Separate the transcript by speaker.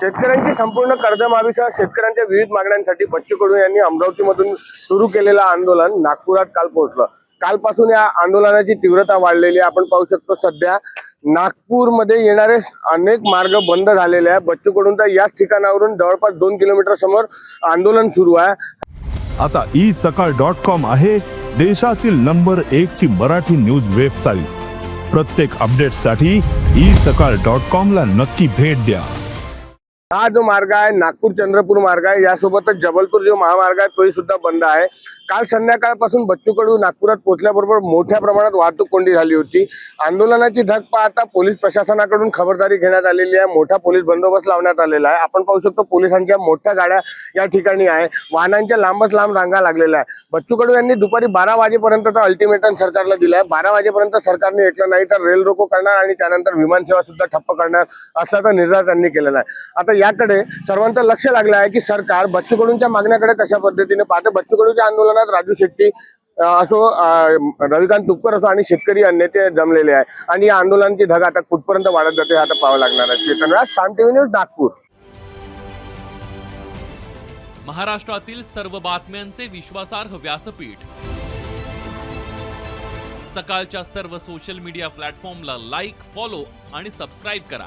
Speaker 1: शेतकऱ्यांची संपूर्ण कर्जमाफीसह शेतकऱ्यांच्या विविध मागण्यांसाठी बच्चू कडू यांनी अमरावतीमधून सुरू केलेलं आंदोलन नागपुरात काल पोहोचलं. कालपासून या आंदोलनाची तीव्रता वाढलेली आहे. आपण पाहू शकतो सध्या नागपूरमध्ये येणारे अनेक मार्ग बंद झालेले आहे बच्चू कडूंचा याच ठिकाणावरून जवळपास दोन किलोमीटर समोर आंदोलन सुरू आहे.
Speaker 2: आता ई सकाळ डॉट कॉम आहे देशातील नंबर एक ची मराठी न्यूज वेबसाईट. प्रत्येक अपडेटसाठी ई सकाळ डॉट कॉम ला नक्की भेट द्या.
Speaker 1: हा जो मार्ग आहे नागपूर चंद्रपूर मार्ग आहे यासोबतच जबलपूर जो महामार्ग आहे तोही सुद्धा बंद आहे. काल संध्याकाळपासून बच्चू कडू नागपुरात पोहोचल्याबरोबर मोठ्या प्रमाणात वाहतूक कोंडी झाली होती. आंदोलनाची धग पाहता पोलीस प्रशासनाकडून खबरदारी घेण्यात आलेली आहे. मोठा पोलीस बंदोबस्त लावण्यात आलेला आहे. आपण पाहू शकतो पोलिसांच्या मोठ्या गाड्या या ठिकाणी आहे. वाहनांच्या लांबच लांब रांगा लागलेल्या आहे बच्चू कडू यांनी दुपारी बारा वाजेपर्यंतचा अल्टिमेटम सरकारला दिलाय. बारा वाजेपर्यंत सरकारने ऐकलं नाही तर रेल रोको करणार आणि त्यानंतर विमानसेवा सुद्धा ठप्प करणार असाचा निर्धार त्यांनी केलेला आहे. आता याकडे सर्वांचं लक्ष लागलं आहे की सरकार बच्चू कडूंच्या मागण्याकडे कशा पद्धतीने पाहते? बच्चू कडूच्या आंदोलनात राजू शेट्टी असो रविकांत तुपकर असो आणि शेतकरी नेते जमलेले आहे. आणि या आंदोलनाची धग आता कुठपर्यंत वाढत जाते आता पाहावं लागणार आहे. Chetan Raj Saam TV news Nagpur.
Speaker 3: महाराष्ट्रातील सर्व बातम्यांचे विश्वासार्ह व्यासपीठ. सकाळच्या सर्व सोशल मीडिया प्लॅटफॉर्मला लाईक फॉलो आणि सबस्क्राईब करा.